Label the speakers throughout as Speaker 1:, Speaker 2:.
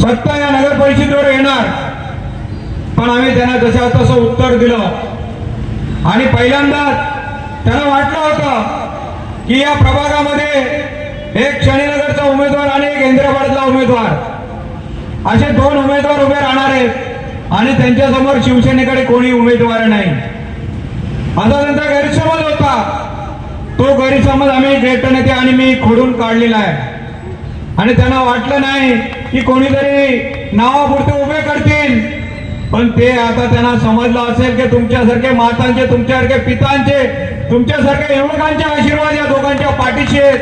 Speaker 1: सत्ता या नगर परिषदेवर येणार. पण आम्ही त्यांना जसं तसं उत्तर दिलं. आणि पहिल्यांदाच त्यांना वाटलं होतं की या प्रभागामध्ये एक शनीनगरचा उमेदवार आणि एक इंद्राबादचा उमेदवार. असे दोन उमेदवार उभे राहणार आहेत. आणि त्यांच्यासमोर शिवसेनेकडे कोणी उमेदवार नाही. आता त्यांचा गैरसमज होता. तो गैरसमज आम्ही ज्येष्ठ नेते आणि मी खोडून काढलेला आहे. आणि त्यांना वाटलं नाही की कोणीतरी नावापुरते उभे करतील. पण ते आता त्यांना समजलं असेल की तुमच्यासारखे मातांचे तुमच्यासारखे पितांचे तुमच्यासारख्या युवकांचे आशीर्वाद या दोघांच्या पाठीशी आहेत.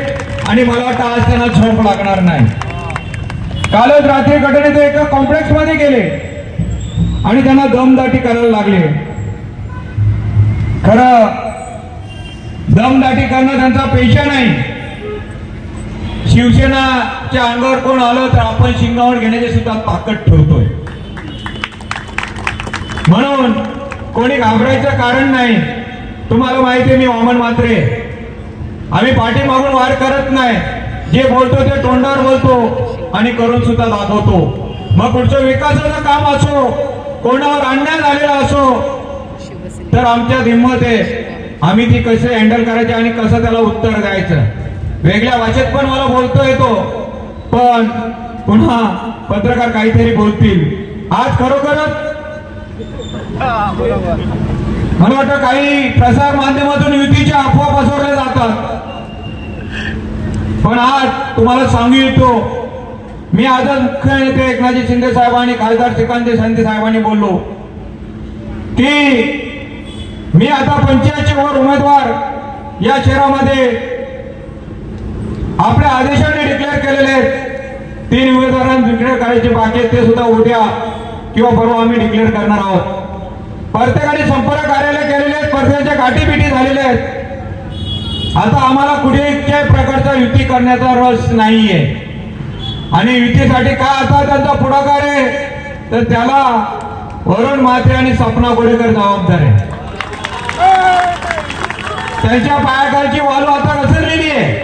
Speaker 1: आणि मला वाटतं आज त्यांना झोप लागणार नाही. कालच रात्री घटनेत एका कॉम्प्लेक्समध्ये गेले. आणि त्यांना दमदाटी करायला लागले. खरं दमदाटी करणं त्यांचा पेशा नाही. शिवसेनाच्या अंगावर कोण आलं तर आपण शिंगावर घेण्याचे सुद्धा ताकद ठेवतोय. म्हणून कोणी घाबरायचं कारण नाही. तुम्हाला माहिती आहे मी वामन मात्रे आम्ही पाठीमागून वार करत नाही. जे बोलतो ते तोंडावर बोलतो आणि करून सुद्धा दाखवतो. मग पुढचं विकासाचं काम असो कोणावर अन्याय झालेला असो तर आमच्यात हिंमत आहे. आम्ही ती कसं हँडल करायची आणि कसं त्याला उत्तर द्यायचं? वेगळ्या भाषेत पण मला बोलतो येतो. पण पुन्हा पत्रकार काहीतरी बोलतील. आज खरोखरच? मला वाटतं काही प्रसार माध्यमातून युतीच्या अफवा पसरल्या जातात. पण आज तुम्हाला सांगू येतो मी आजच मुख्य नेते एकनाथजी शिंदे साहेबांनी खासदार श्रीकांत शांती साहेबांनी बोललो की मी आता पंचायतचे वर उमेदवार या शहरामध्ये आपल्या आदेशाने डिक्लेअर केलेले आहेत. तीन उमेदवारांना डिक्लेअर करायचे बाकी ते सुद्धा उद्या किंवा परवा आम्ही डिक्लेअर करणार आहोत. प्रत्येकाने संपर्क कार्यालय केलेले आहेत प्रत्येकाच्या गाठीबिटी झालेल्या आहेत. आता आम्हाला कुठेही प्रकारचा युती करण्याचा रस नाहीये. आणि युतीसाठी काय आता त्यांचा पुढाकार आहे तर त्याला वरुण म्हात्रे आणि सपना गोडेकर जबाबदार आहे. त्यांच्या पायाखालची वालू आता घसरलेली आहे.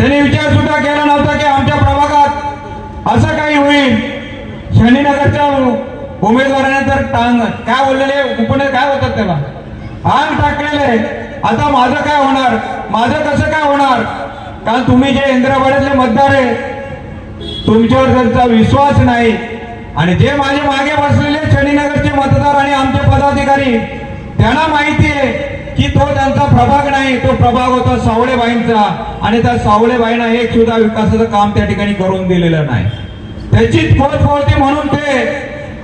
Speaker 1: त्यांनी विचार सुद्धा केला नव्हता की आमच्या प्रभागात असं काही होईल. शनीनगरच्या उमेदवाराने तर टांग काय बोललेले उपने काय होतात त्याला? आंग टाकलेले आता माझं काय होणार? माझं कसं काय होणार? कारण तुम्ही जे इंद्रावाड्यातले मतदार आहे तुमच्यावर त्यांचा विश्वास नाही. आणि जे माझे मागे बसलेले शनीनगरचे मतदार आणि आमचे पदाधिकारी त्यांना माहिती आहे की तो त्यांचा प्रभाग नाही तो प्रभाग होता सावळेबाईंचा आणि त्या सावळेबाईंना एक सुद्धा विकासाचं काम त्या ठिकाणी करून दिलेलं नाही. त्याचीच पोचपावती म्हणून ते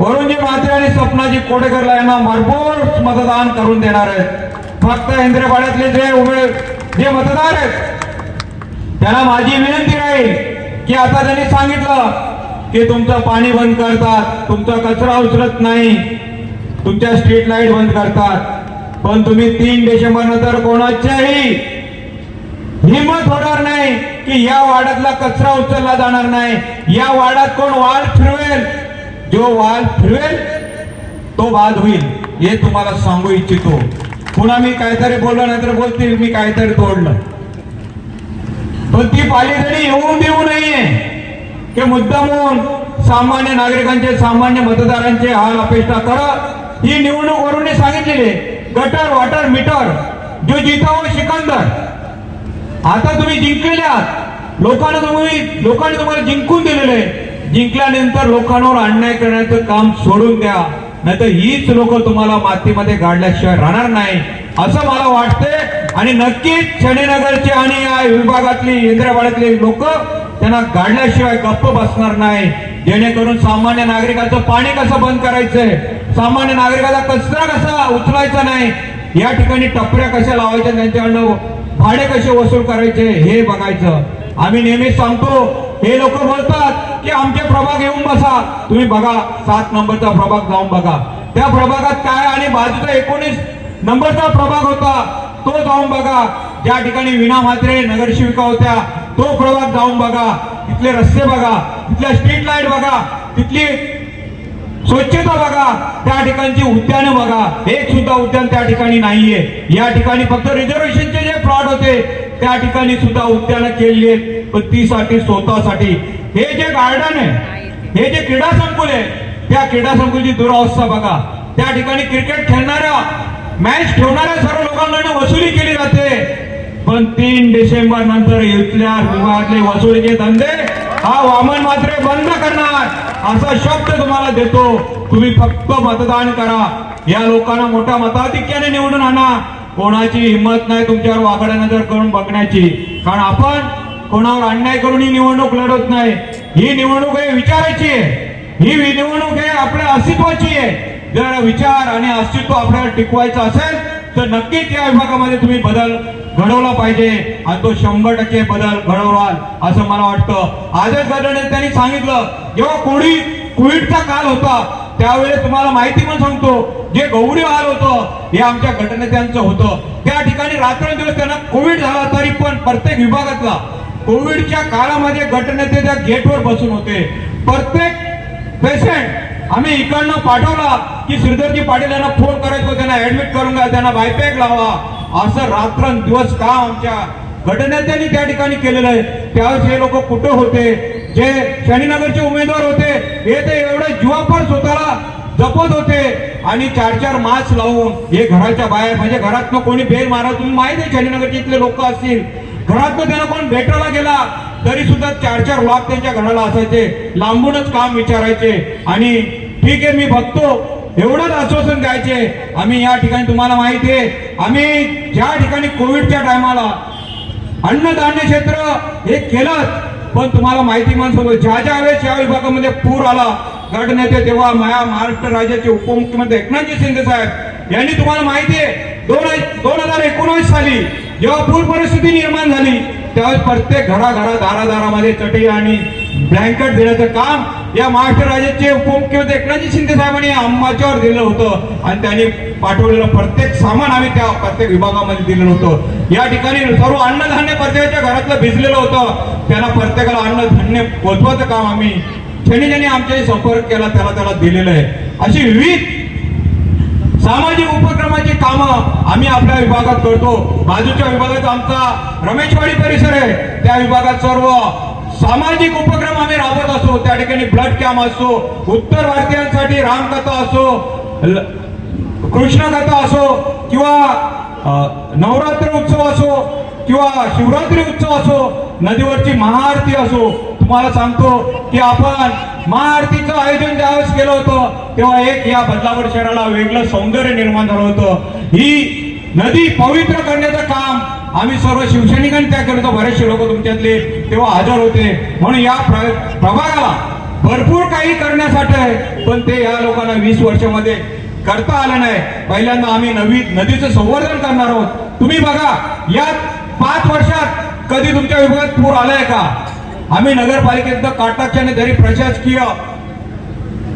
Speaker 1: वरुणजी म्हात्रे आणि स्वप्नाजी कोडेकरला यांना भरपूर मतदान करून देणार आहेत. फक्त इंद्रपाड्यातले जे उभे जे मतदार आहेत त्यांना माझी विनंती राहील की आता त्यांनी सांगितलं की तुमचं पाणी बंद करतात तुमचा कचरा उचलत नाही तुमच्या स्ट्रीट लाइट बंद करतात. पण तुम्ही तीन डिसेंबर नंतर कोणाच्याही हिंमत होणार नाही की या वाड्यातला कचरा उचलला जाणार नाही. या वाड्यात कोण वाल फिरवेल? जो वाल फिरवेल तो बाद होईल हे तुम्हाला सांगू इच्छितो. पुन्हा मी काहीतरी बोललो नाहीतर बोलतील मी काहीतरी तोडलं. पण ती पालिकेने येऊन देऊ नये. की मुद्दामून सामान्य नागरिकांचे सामान्य मतदारांचे हाल अपेक्षा करा. ही निवडणूक वरून सांगितलेली आहे. गटर वॉटर मीटर जो जिता हो सिकंदर. आता तुम्ही जिंकलेले आहात. लोकांना तुम्ही लोकांनी तुम्हाला जिंकून दिलेले जिंकल्यानंतर लोकांवर अन्याय करण्याचं काम सोडून द्या. नाहीतर हीच लोक तुम्हाला मातीमध्ये गाडल्याशिवाय राहणार नाही असं मला वाटते आणि नक्कीच शनीनगरचे आणि या विभागातली इंद्रवाड्यातले लोक त्यांना गाडल्याशिवाय गप्प बसणार नाही. जेणेकरून सामान्य नागरिकाचं पाणी कसं बंद करायचंय? सामान्य नागरिकाचा कचरा कसा उचलायचा नाही? या ठिकाणी टपऱ्या कशा लावायच्या त्यांच्याकडनं? भाडे कसे वसूल करायचे हे बघायचं. आम्ही नेहमीच सांगतो हे लोक बोलतात की आमचे प्रभाग येऊन बसा. तुम्ही बघा सात नंबरचा प्रभाग जाऊन बघा. त्या प्रभागात काय आणि बाजूचा एकोणीस नंबरचा प्रभाग होता तो जाऊन बघा. ज्या ठिकाणी विना म्हात्रे नगरसेविका होत्या तो प्रभाग जाऊन बघा. तिथले रस्ते बघा तिथल्या स्ट्रीट लाइट बघा. तिथली स्वच्छता बघा त्या ठिकाणची उद्यानं बघा. एक सुद्धा उद्यान त्या ठिकाणी नाहीये. या ठिकाणी फक्त रिझर्वेशनचे जे प्लॉट होते त्या ठिकाणी सुद्धा उद्यानं केली आहेत. पण तीसाठी स्वतःसाठी हे जे गार्डन आहे हे जे क्रीडा संकुल आहे त्या क्रीडा संकुलची दुरावस्था बघा. त्या ठिकाणी क्रिकेट खेळणाऱ्या मॅच ठेवणाऱ्या सर्व लोकांकडून वसुली केली जाते. पण तीन डिसेंबर नंतर इथल्या विभागातले वसुलीचे धंदे हा वामन मात्रे बंद करणार. असा शब्द तुम्हाला देतो. तुम्ही फक्त मतदान करा. या लोकांना मोठ्या मताधिक्याने निवडून आणा. कोणाची हिंमत नाही तुमच्यावर वाकड्या नजर करून बघण्याची. कारण आपण कोणावर अन्याय करून ही निवडणूक लढत नाही. ही निवडणूक हे विचारायची आहे. ही निवडणूक हे आपल्या अस्तित्वाची आहे. जर विचार आणि अस्तित्व आपल्याला टिकवायचं असेल तर नक्कीच या विभागामध्ये तुम्ही बदल घडवला पाहिजे. आणि तो शंभर टक्के बदल घडवणार असं मला वाटतं. आजच घटनेत त्यांनी सांगितलं जेव्हा कोणी कोविडचा काल होता त्यावेळेस तुम्हाला माहिती पण सांगतो जे गौरी हाल होतं हे आमच्या घटनेत्यांचं होतं. त्या ठिकाणी रात्रंदिवस त्यांना कोविड झाला तरी पण प्रत्येक विभागातला कोविडच्या काळामध्ये गटनेते त्या गेटवर बसून होते. प्रत्येक पेशंट आम्ही इकडनं पाठवला की श्रीधरजी पाटील यांना फोन करायचो त्यांना ऍडमिट करून घ्या त्यांना बायपॅक लावा. असं रात्रंदिवस काम आमच्या गटनेत्यांनी त्या ठिकाणी केलेलं आहे. त्यावेळेस हे लोक कुठं होते? जे शनीनगरचे उमेदवार होते हे ते एवढे जीवापार स्वतःला जपत होते. आणि चार चार मास्क लावून हे घराच्या बाहेर म्हणजे घरातनं कोणी बेल मारा तुम्ही माहिती आहे शनीनगरचे इथले लोक असतील. घरातनं त्यांना कोण भेटायला गेला तरी सुद्धा चार चार लाख त्यांच्या घराला असायचे. लांबूनच काम विचारायचे. आणि ठीक आहे मी बघतो. एवढंच आश्वासन द्यायचे आम्ही या ठिकाणी तुम्हाला माहिती आहे आम्ही ज्या ठिकाणी कोविडच्या टायमाला अन्नधान्य क्षेत्र हे केलं पण तुम्हाला माहिती म्हणतो ज्या ज्या वेळेस या विभागामध्ये पूर आला गटनेते तेव्हा माया महाराष्ट्र राज्याचे उपमुख्यमंत्री एकनाथजी शिंदे साहेब यांनी तुम्हाला माहिती आहे दोन दोन हजार एकोणवीस साली जेव्हा पूर परिस्थिती निर्माण झाली त्यावेळेस प्रत्येक घराघरा दारादारामध्ये चटई आणि ब्लँकेट देण्याचं काम या महाराष्ट्र राज्याचे उपमुख्यमंत्री एकनाथजी शिंदे साहेबांनी अंबाच्यावर दिलं होतं. आणि त्यांनी पाठवलेलं प्रत्येक सामान आम्ही त्या प्रत्येक विभागामध्ये दिलेलं होतं. या ठिकाणी सर्व अन्नधान्य प्रत्येकाच्या घरातलं भिजलेलं होतं. त्याला प्रत्येकाला अन्नधान्य पोचवायचं काम आम्ही ज्यांनी ज्यांनी आमच्याशी संपर्क केला त्याला त्याला दिलेलं आहे. अशी विविध सामाजिक उपक्रमाची कामं आम्ही आपल्या विभागात करतो. बाजूच्या विभागात आमचा रमेशवाडी परिसर आहे. त्या विभागात सर्व सामाजिक उपक्रम आम्ही राबवत असतो. त्या ठिकाणी ब्लड कॅम्प असतो उत्तर भारतीयांसाठी रामकथा असो ल- असो किंवा नवरात्र उत्सव असो किंवा शिवरात्री उत्सव असो नदीवरची महाआरती असो तुम्हाला सांगतो की आपण महाआरतीचं आयोजन ज्यावेळेस केलं होतं तेव्हा एक या बदलापूर शहराला वेगळं सौंदर्य निर्माण झालं होतं. ही नदी पवित्र करण्याचं काम आम्ही सर्व शिवसैनिकांनी त्या केलं होतं. बरेचसे लोक तुमच्यातले तेव्हा हजर होते. म्हणून या प्रभागाला भरपूर काही करण्यासाठी आहे पण ते या लोकांना वीस वर्षामध्ये करता आलं नाही. पहिल्यांदा आम्ही नवी नदीचं संवर्धन करणार आहोत. तुम्ही बघा यात पाच वर्षात कधी तुमच्या विभागात पूर आलाय का? आम्ही नगरपालिकेत काटाक्षाने जरी प्रशासकीय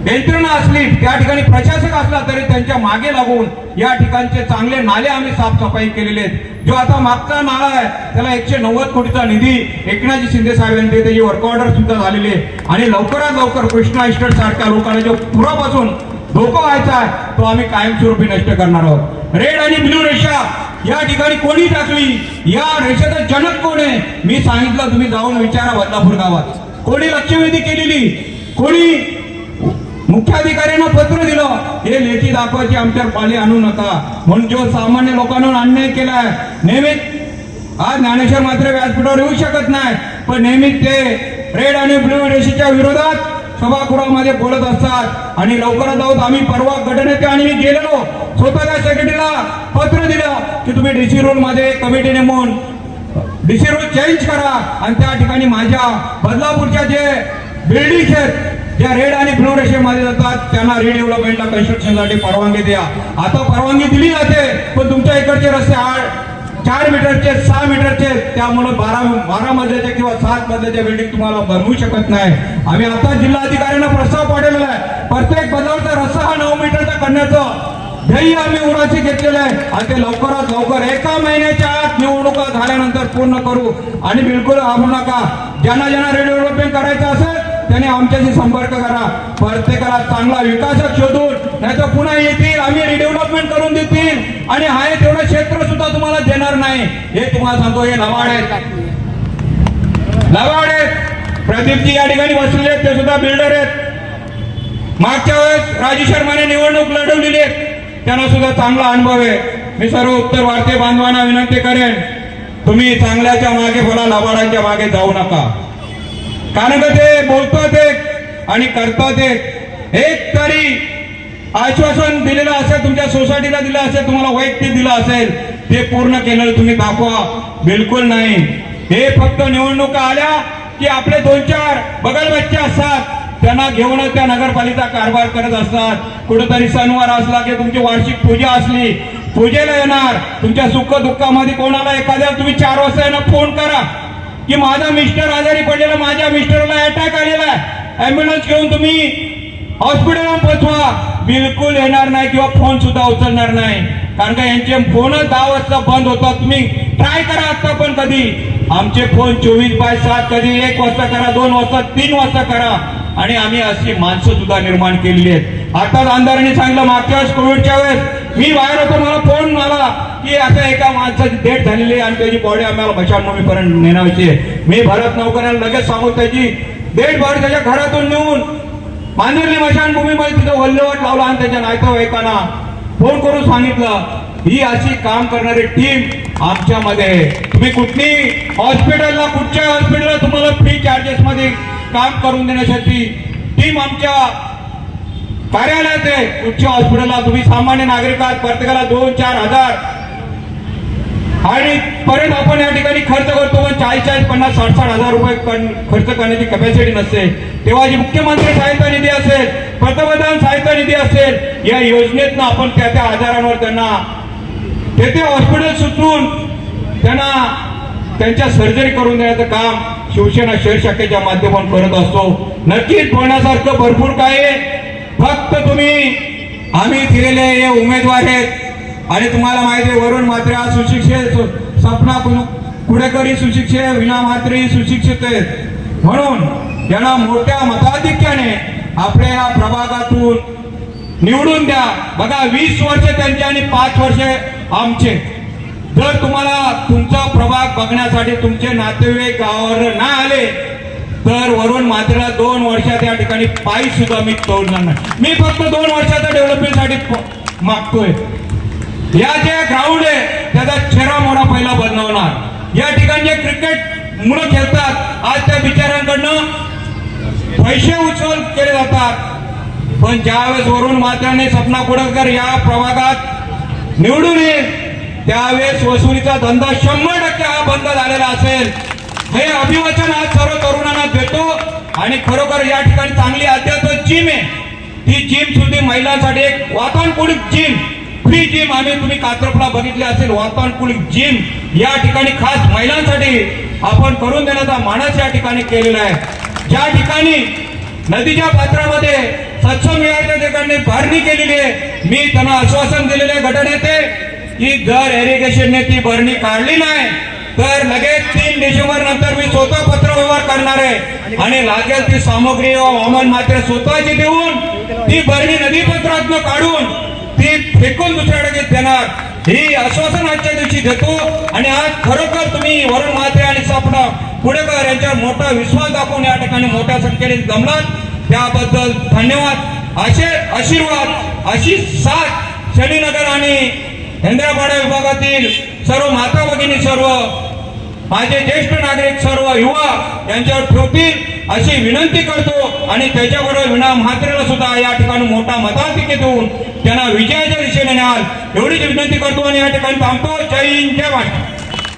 Speaker 1: यंत्रणा असली त्या ठिकाणी प्रशासक असला तरी त्यांच्या मागे लागून या ठिकाणचे चांगले नाले आम्ही साफसफाई केलेले आहेत. जो आता मागचा नाला आहे त्याला एकशे नव्वद कोटीचा निधी एकनाथजी शिंदे साहेब यांनी त्याची वर्क ऑर्डर सुद्धा झालेली आहे. आणि लवकरात लवकर कृष्णा इस्टेट सारख्या लोकांना जो पुरापासून धोका व्हायचा आहे तो आम्ही कायमस्वरूपी नष्ट करणार आहोत. रेड आणि ब्ल्यू रेषा या ठिकाणी कोणी टाकली? या रेषेचा जनक कोण आहे? मी सांगितलं तुम्ही जाऊन विचारा बदलापूर गावात. कोणी लक्षवेधी केलेली? कोणी मुख्याधिकाऱ्यांना पत्र दिलं? हे लेखी दाखवायची आमच्यावर पाणी आणू नका. म्हणून जो सामान्य लोकांवर अन्याय केलाय नेहमीच आज ज्ञानेश्वर मात्र व्यासपीठावर येऊ शकत नाही. पण नेहमीच ते रेड आणि ब्ल्यू रेषेच्या विरोधात सभागृहामध्ये बोलत असतात. आणि लवकरात आहोत आम्ही परवा गटनेते आणि मी गेलेलो. स्वतःच्या सेक्रेटरीला पत्र दिलं की तुम्ही डीसी रोडमध्ये कमिटी नेमून डीसी रोड चेंज करा. आणि त्या ठिकाणी माझ्या बदलापूरच्या जे बिल्डिंग आहेत ज्या रेड आणि ब्लू रेषेमध्ये जातात त्यांना रिडेव्हलपमेंटला कन्स्ट्रक्शनसाठी परवानगी द्या. आता परवानगी दिली जाते पण तुमच्या इकडचे रस्ते आड चार मीटरचे सहा मीटरचे त्यामुळे बारा बारा मजल्याच्या किंवा सात मजल्याच्या बिल्डिंग तुम्हाला बनवू शकत नाही. आम्ही आता जिल्हाधिकाऱ्यांना प्रस्ताव पाठवलेला आहे. प्रत्येक बदलचा रस्ता हा नऊ मीटरचा करण्याचं ध्येय आम्ही उराशी घेतलेलं आहे. आणि ते लवकरात लवकर एका महिन्याच्या आत निवडणुका झाल्यानंतर पूर्ण करू. आणि बिलकुल घाबरू नका. ज्यांना ज्यांना डेव्हलपमेंट करायचं असेल त्याने आमच्याशी संपर्क करा. प्रत्येकाला चांगला विकासक शोधून नाही तर पुन्हा येतील आम्ही रिडेव्हलपमेंट करून देतील. आणि हाय सुद्धा देणार नाही हे तुम्हाला सांगतो हे लवाड आहेत. लवाड आहेत. प्रदीपजी या ठिकाणी बसलेले आहेत ते सुद्धा बिल्डर आहेत. मागच्या वेळेस राजू शर्माने निवडणूक लढवलेली आहे. त्यांना सुद्धा चांगला अनुभव आहे. मी सर्व उत्तर भारतीय बांधवांना विनंती करेन तुम्ही चांगल्याच्या मागे बोला लवाडांच्या मागे जाऊ नका. कारण का ते बोलतात एक आणि करतात एक. एक तरी आश्वासन दिलेलं असेल तुमच्या सोसायटीला दिलं असेल तुम्हाला वैयक्तिक दिलं असेल ते पूर्ण केलेलं तुम्ही दाखवा. बिलकुल नाही. हे फक्त निवडणुका आल्या की आपले दोन चार बगल बच्चे असतात. त्यांना घेऊनच त्या नगरपालिका कारभार करत असतात. कुठेतरी सणवार असला की तुमची वार्षिक पूजा असली पूजेला येणार. तुमच्या सुख दुःखामध्ये कोणाला एखाद्या तुम्ही चार वाजता येणार फोन करा. की माझा मिस्टर आजारी पडलेला माझ्या मिस्टरला अटॅक आलेला आहे. ऍम्ब्युलन्स घेऊन तुम्ही हॉस्पिटलला पोचवा. बिलकुल येणार नाही किंवा फोन सुद्धा उचलणार नाही. कारण का यांचे फोन दहा वाजता बंद होतात. तुम्ही ट्राय करा आता पण कधी. आमचे फोन चोवीस बाय सात कधी एक वाजता करा दोन वाजता तीन वाजता करा. आणि आम्ही अशी माणसं सुद्धा निर्माण केलेली आहेत. आताच आमदारांनी सांगितलं मागच्या वेळेस कोविडच्या वेळेस मी बाहेर होतो मला फोन आला की आता एका माणसाची डेट झालेली आहे आणि त्याची बॉडी आम्हाला भशाभूमीपर्यंत नेण्याची मी भरत नौकऱ्याला लगेच सांगू त्याची डेट भर त्याच्या घरातून नेऊन मांदिरली मशानभूमीमध्ये तिथं वल्लवट लावला आणि त्याच्या नातेवाईकांना फोन करून सांगितलं ही अशी काम करणारी टीम आमच्यामध्ये आहे. तुम्ही कुठली हॉस्पिटलला कुठच्या हॉस्पिटलला तुम्हाला फ्री चार्जेस मध्ये काम करून देण्यासाठी टीम आमच्या कार्यालयात आहे. कुठच्या हॉस्पिटलला तुम्ही सामान्य नागरिक आहात प्रत्येकाला दोन चार हजार. आणि परत आपण या ठिकाणी खर्च करतो पण चाळीस चाळीस पन्नास साठ साठ हजार रुपये खर्च करण्याची कॅपॅसिटी नसते. तेव्हा जी मुख्यमंत्री सहायता निधी असेल पंतप्रधान सहायता निधी असेल या योजनेतनं आपण त्या त्या आजारांवर त्यांना तेथे हॉस्पिटल सुचवून त्यांना त्यांच्या सर्जरी करून देण्याचं काम शिवसेना शहर शाखेच्या माध्यमातून करत असतो. नक्कीच बोलण्यासारखं भरपूर काय आहे. फक्त तुम्ही आम्ही दिलेले हे उमेदवार आहेत. आणि तुम्हाला माहिती आहे वरुण मात्रे आज सुशिक्षित सपना कुडेकरी सुशिक्षित विना मात्रे सुशिक्षित आहेत. म्हणून त्यांना मोठ्या मताधिक्याने आपल्या या प्रभागातून निवडून द्या. बघा वीस वर्ष त्यांचे आणि पाच वर्ष आमचे. जर तुम्हाला तुमचा प्रभाग बघण्यासाठी तुमचे नातेवाईक गावावर ना आले तर वरून मात्रेला दोन वर्षात या ठिकाणी पायी सुद्धा मी तोडणार नाही. मी फक्त दोन वर्षाच्या डेव्हलपमेंटसाठी मागतोय. या जे ग्राउंड आहे त्याचा छेरा मोडा पहिला बनवणार. या ठिकाणी जे क्रिकेट मुलं खेळतात आज त्या बिचाऱ्यांकडनं पैसे उचल केले जातात. पण ज्यावेळेस वरुण मात्राने सपना कुडकर या प्रभागात निवडून येईल त्यावेळेस वसुलीचा धंदा शंभर टक्के हा बंद झालेला असेल. हे अभिवाचन आज सर्व तरुणांना देतो. आणि खरोखर या ठिकाणी चांगली अध्यात्म जिम आहे. ती जिम सुद्धा महिलांसाठी एक वातानुकूलित जिम फ्री जिम आम्ही तुम्ही कात्रपला बघितले असेल वातानुकूलित जिम या ठिकाणी खास महिलांसाठी आपण करून देण्याचा मानस या ठिकाणी केलेला आहे. ज्या ठिकाणी नदीच्या पात्रामध्ये सत्संग मिळाच्या ठिकाणी भरणी केलेली आहे मी त्यांना आश्वासन दिलेले घटनेते की जर इरिगेशनने ती भरणी काढली नाही तर लगेच तीन डिसेंबर नंतर मी स्वतः पत्र व्यवहार करणार आहे. आणि लागेल ती सामग्री व हवामान मात्र स्वतःची देऊन ती भरणी नदीपत्रातनं काढून ती फेकून दुसऱ्या ठिकाणी देणार. ही आश्वासन आजच्या दिवशी देतो. आणि आज खरोखर तुम्ही वरुण मात्रे आणि सापडा पुढेकर यांच्यावर मोठा विश्वास दाखवून या ठिकाणी मोठ्या संख्येने जमलात त्याबद्दल धन्यवाद. असे आशीर्वाद अशी साथ शनीनगर आणि हेंद्रापाडा विभागातील सर्व माता भगिनी सर्व माझे ज्येष्ठ नागरिक सर्व युवा यांच्यावर ठेवतील. अशी विनंती करतो आणि त्याच्याबरोबर विना म्हात्रेला सुद्धा या ठिकाणी मोठा मताधिक्य देऊन त्यांना विजयाच्या दिशेने न्याल एवढीच विनंती करतो आणि या ठिकाणी थांबतो. जय हिंद जय महाराष्ट्र.